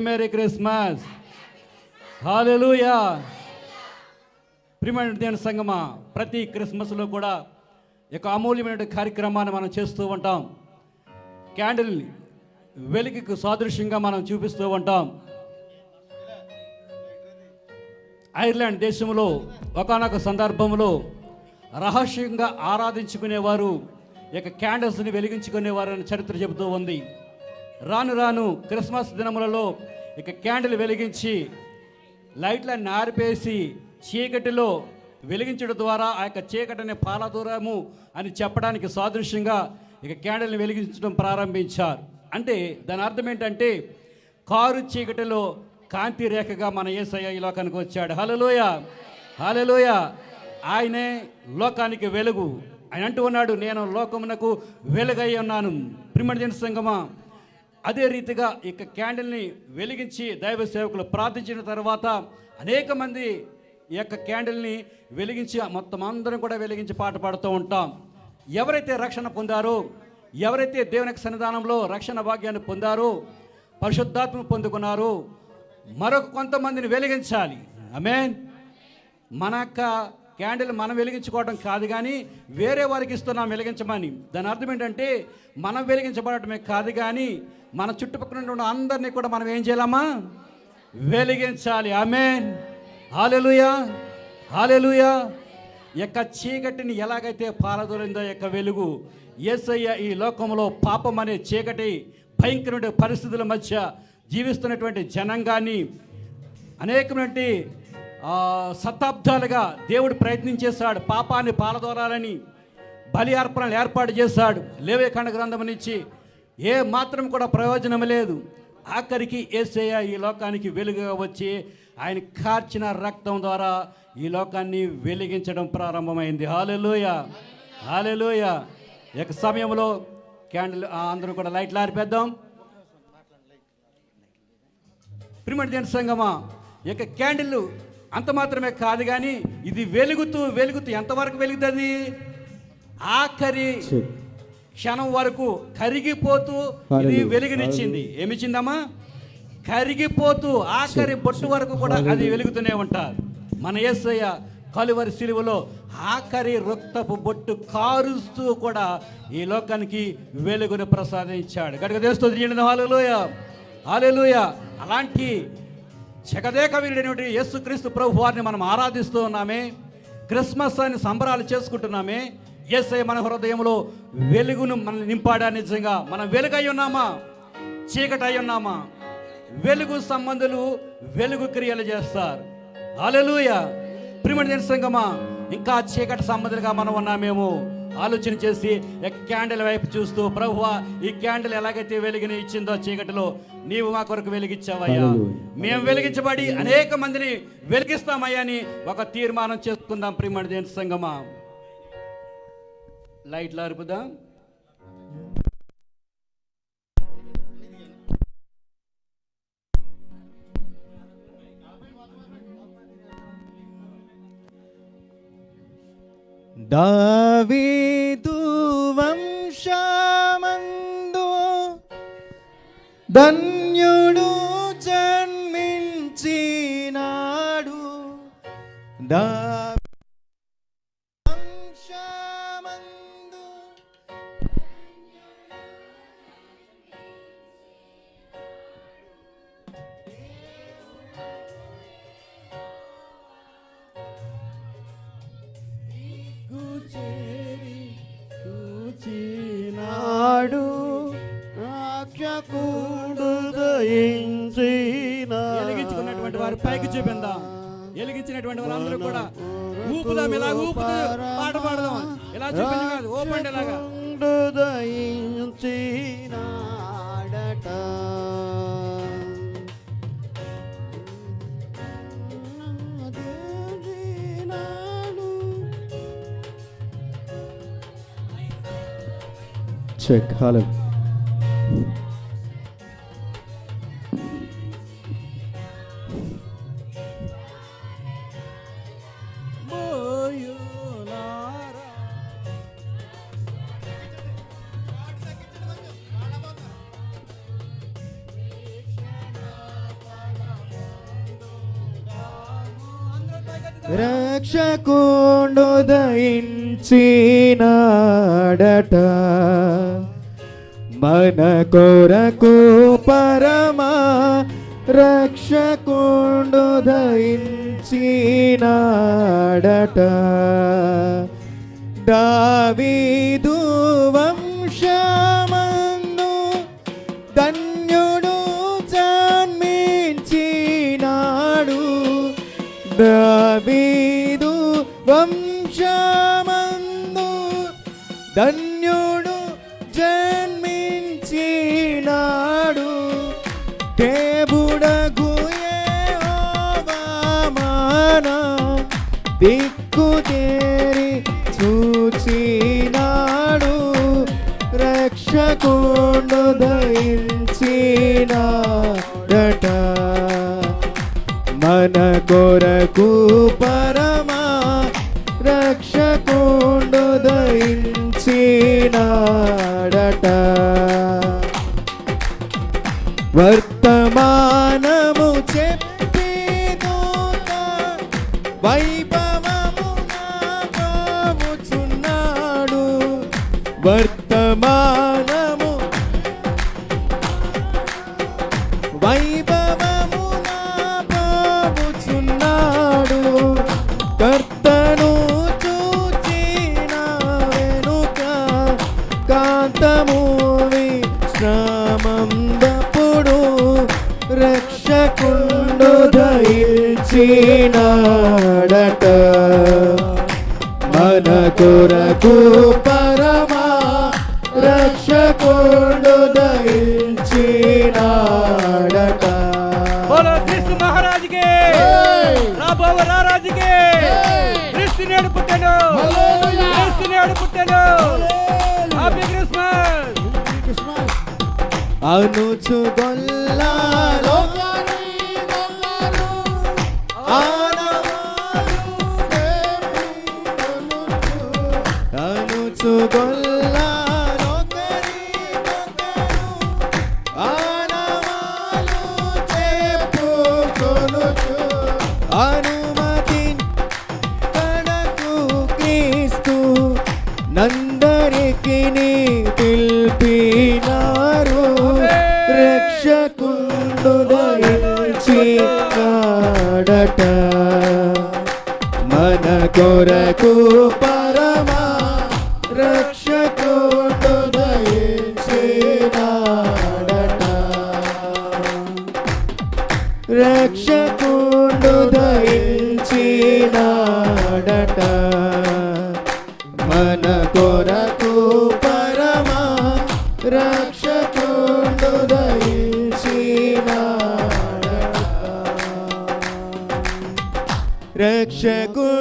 Merry Christmas hallelujah ప్రియమైన దేవుని సంగమా ప్రతి క్రిస్మస్లో కూడా ఒక అమూల్యమైన కార్యక్రమాన్ని మనం చేస్తూ ఉంటాం. క్యాండిల్ వెలికి సాదృశ్యంగా మనం చూపిస్తూ ఉంటాం. ఐర్లాండ్ దేశంలో ఒకనొక సందర్భంలో రహస్యంగా ఆరాధించుకునేవారు ఈ యొక్క క్యాండిల్స్ని వెలిగించుకునేవారు అని చరిత్ర చెబుతూ ఉంది. రాను రాను క్రిస్మస్ దినములలో ఇక క్యాండిల్ వెలిగించి లైట్లను ఆరిపేసి చీకటిలో వెలిగించడం ద్వారా ఆ యొక్క చీకటిని పాలదూరము అని చెప్పడానికి సాదృశ్యంగా ఇక క్యాండిల్ని వెలిగించడం ప్రారంభించారు. అంటే దాని అర్థం ఏంటంటే కారు చీకటిలో కాంతి రేఖగా మన ఏసయ్య ఈ లోకానికి వచ్చాడు. హలలోయ హలలోయ ఆయనే లోకానికి వెలుగు. ఆయన అంటూ ఉన్నాడు నేను లోకమునకు వెలుగై ఉన్నాను. ప్రిమణ సంగమా అదే రీతిగా ఇక క్యాండిల్ని వెలిగించి దైవ సేవకులు ప్రార్థించిన తర్వాత అనేక మంది ఈ యొక్క క్యాండిల్ని వెలిగించి మొత్తం అందరం కూడా వెలిగించి పాట పాడుతూ ఉంటాం. ఎవరైతే రక్షణ పొందారో ఎవరైతే దేవునికి సన్నిధానంలో రక్షణ భాగ్యాన్ని పొందారో పరిశుద్ధాత్మ పొందుకున్నారో మరొక కొంతమందిని వెలిగించాలి. ఆమేన్. మన యొక్క క్యాండిల్ మనం వెలిగించుకోవడం కాదు కానీ వేరే వారికి ఇస్తున్నాం వెలిగించమని. దాని అర్థం ఏంటంటే మనం వెలిగించబడటమే కాదు కానీ మన చుట్టుపక్కల ఉన్న అందరినీ కూడా మనం ఏం చేయాలమ్మా? వెలిగించాలి. ఆమె హాలెలుయా హాలెలుయా యొక్క చీకటిని ఎలాగైతే పారదోలిందో యొక్క వెలుగు. యేసయ్య ఈ లోకంలో పాపం అనే చీకటి భయంకరమైన పరిస్థితుల మధ్య జీవిస్తున్నటువంటి జనంగాన్ని అనేకమైనటువంటి శతాబ్దాలుగా దేవుడు ప్రయత్నించేశాడు పాపాన్ని పాలదోరాలని బలి అర్పణలు ఏర్పాటు చేశాడు. లేవే ఖండ గ్రంథం నుంచి ఏ మాత్రం కూడా ప్రయోజనం లేదు. ఆఖరికి ఏసయ్య ఈ లోకానికి వెలుగుగా వచ్చి ఆయన కార్చిన రక్తం ద్వారా ఈ లోకాన్ని వెలిగించడం ప్రారంభమైంది. హాలెలూయ హాలెలూయ ఇక సమయంలో క్యాండిల్ అందరూ కూడా లైట్లు ఆరిపేద్దాం. ప్రిమటి దేని సంగమా ఇక క్యాండిల్ అంత మాత్రమే కాదు కానీ ఇది వెలుగుతూ వెలుగుతూ ఎంతవరకు వెలుగుతుంది? ఆఖరి క్షణం వరకు కరిగిపోతూ ఇది వెలుగునిచ్చింది. ఏమిచ్చిందమ్మా? కరిగిపోతూ ఆఖరి బొట్టు వరకు కూడా అది వెలుగుతూనే ఉంటారు. మన యేసయ్య కలువరి సిలువలో ఆఖరి రక్తపు బొట్టు కారుస్తూ కూడా ఈ లోకానికి వెలుగును ప్రసాదించాడు. గడిగ దేస్తుంది హాలలోయ. హాలలోయ. అలాంటి జగదేక వీరుడైనటువంటి యేసుక్రీస్తు ప్రభు వారిని మనం ఆరాధిస్తూ ఉన్నామే. క్రిస్మస్ అని సంబరాలు చేసుకుంటున్నామే. యేసయ్య మన హృదయంలో వెలుగును మనం నింపాడా నిజంగా? మనం వెలుగై ఉన్నామా? చీకటి అయి ఉన్నామా? వెలుగు సంబంధులు వెలుగు క్రియలు చేస్తారు. అలలుయ ప్రిమణ సంగమా ఇంకా చీకటి సంబంధులుగా మనం ఉన్నామేమో. ఆలోచన చేసి క్యాండిల్ వైపు చూస్తూ ప్రభువా ఈ క్యాండిల్ ఎలాగైతే వెలుగుని ఇచ్చిందో చీకటిలో నీవు మా కొరకు వెలిగించావయ్యా. మేము వెలిగించబడి అనేక మందిని వెలిగిస్తామయ్యా అని ఒక తీర్మానం చేసుకుందాం ప్రిమణ దేని సంగమా. లైట్లు అరుపుదాం. దావీదు ధన్యుడు జన్మించినాడు. దా వెలిగించుకున్నటువంటి వారు పైకి చూపిందాం వెలిగించినటువంటి వారందరూ కూడా ఊపుదాం ఇలా ఊపుతూ పాట పాడదాం. ఇలా చూపించి కాదు ఓపెండ్ ఇలాగా. Check hello. రక్షకుండు దయించినాడట మన కొరకు పరమా రక్షకుండు దయించినాడట దావీదు ధన్యుడు జన్మించినాడు. దేవుడగు మన దిక్కు తేరి చూచినాడు. రక్షకుడు దయించినాడట మన కొరకు Work దయించినాడట మన కొరకు పరమా రక్షకుండు దయించినాడట. క్రీస్తు మహారాజుకి రాబోవ రారాజుకి క్రీస్తు నేడు పుట్టాను క్రీస్తు నేడు పుట్టాను. Happy Christmas! అనుచు గొల్లాలో కొరకు పరమా రక్షకుండు దయించినాడట. రక్షకుండు దయించినాడట. మన కొరకు పరమా రక్షకుండు దయించినాడట. రక్షకుండు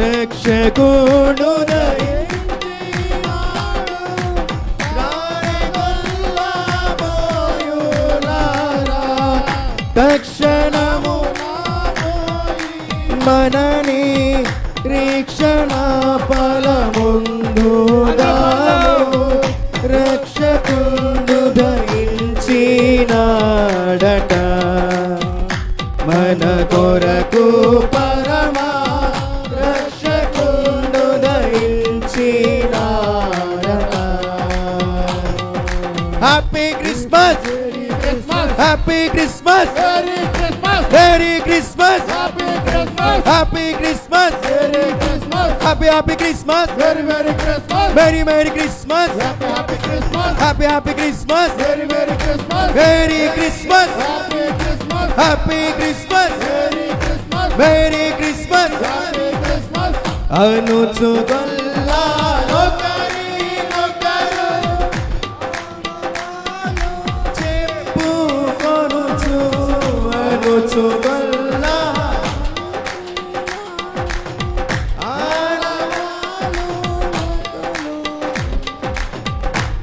రక్షకుడు తక్షణము మనని రీక్షణ పల happy Christmas happy happy Christmas Very, very Christmas. Merry merry Christmas Happy, happy Christmas. Happy happy Christmas Very, very Christmas. Merry Christmas Happy Christmas. Happy Christmas Merry Christmas. Merry Christmas Happy Christmas. అనుచు గొల్లాలో కరీనొకరు చెప్పుకొనుచు అనుచు గొల్లా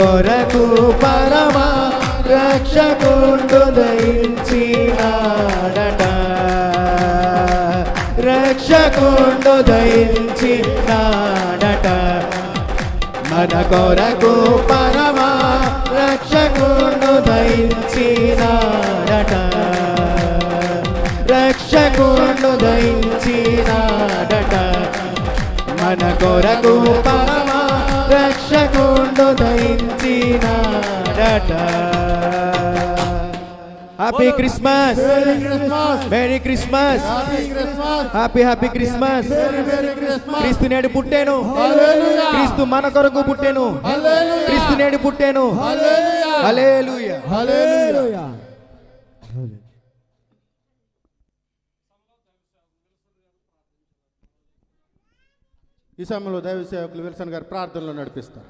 కొరకు పరమా రక్షకుండు దయించినాడట. రక్షకుండు దయించినాడట. మన కొరకు పరమా రక్షకుండు దయించినాడట. రక్షకుండు దయించినాడట. మన కొరకు పరమా రక్షకుండు దయించినాడట happy Christmas Merry Christmas. Merry Christmas Happy Christmas. Happy happy Christmas. క్రీస్తు నేడు పుట్టాను. క్రీస్తు మన కొరకు పుట్టాను. క్రీస్తు నేడు పుట్టాను. ఈ సమయంలో దైవ సేవకులు విల్సన్ గారు ప్రార్థనలో నడిపిస్తారు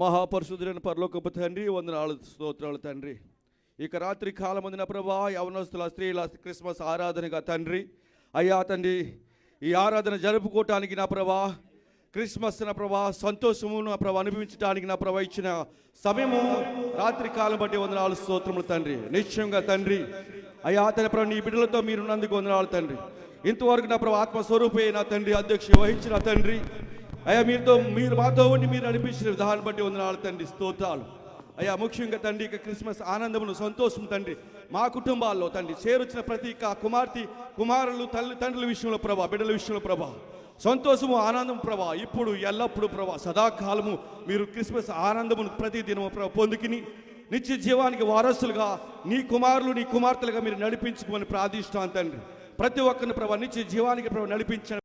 మహాపరిశుద్ధులైన పరలోకపు తండ్రి వందనాలు స్తోత్రాలు తండ్రి. ఇక రాత్రి కాలం అందిన ప్రభా యవనస్తుల స్త్రీల క్రిస్మస్ ఆరాధనగా తండ్రి. అయ్యా తండ్రి ఈ ఆరాధన జరుపుకోవటానికి నా ప్రభా క్రిస్మస్ నా ప్రభా సంతోషము నా ప్రభా అనుభవించడానికి నా ప్రభా ఇచ్చిన సమయము రాత్రి కాలం బట్టి వందనాలు స్తోత్రములు తండ్రి. నిశ్చయంగా తండ్రి. అయ్యా తన ప్రభు నీ బిడ్డలతో మీరున్నందుకు వందనాలు తండ్రి. ఇంతవరకు నా ప్రభు ఆత్మస్వరూపే నా తండ్రి అధ్యక్ష వహించిన తండ్రి. అయ్యా మీరుతో మీరు మాతో ఉండి మీరు నడిపించిన విధానం బట్టి వందనాలు తండ్రి స్తోత్రాలు. అయ్యా ముఖ్యంగా తండ్రి ఇక క్రిస్మస్ ఆనందమును సంతోషం తండ్రి. మా కుటుంబాల్లో తండ్రి చేరొచ్చిన ప్రతి కుమార్తె కుమారులు తల్లి తండ్రుల విషయంలో ప్రభా బిడ్డల విషయంలో ప్రభా. సంతోషము ఆనందం ప్రభా ఇప్పుడు ఎల్లప్పుడూ ప్రభా సదాకాలము మీరు క్రిస్మస్ ఆనందమును ప్రతి దినము ప్రభా పొందుకుని నిత్య జీవానికి వారసులుగా నీ కుమారులు నీ కుమార్తెలుగా మీరు నడిపించుకోమని ప్రార్థిస్తాను తండ్రి. ప్రతి ఒక్కరిని ప్రభా నిత్య జీవానికి ప్రభా నడిపించండి.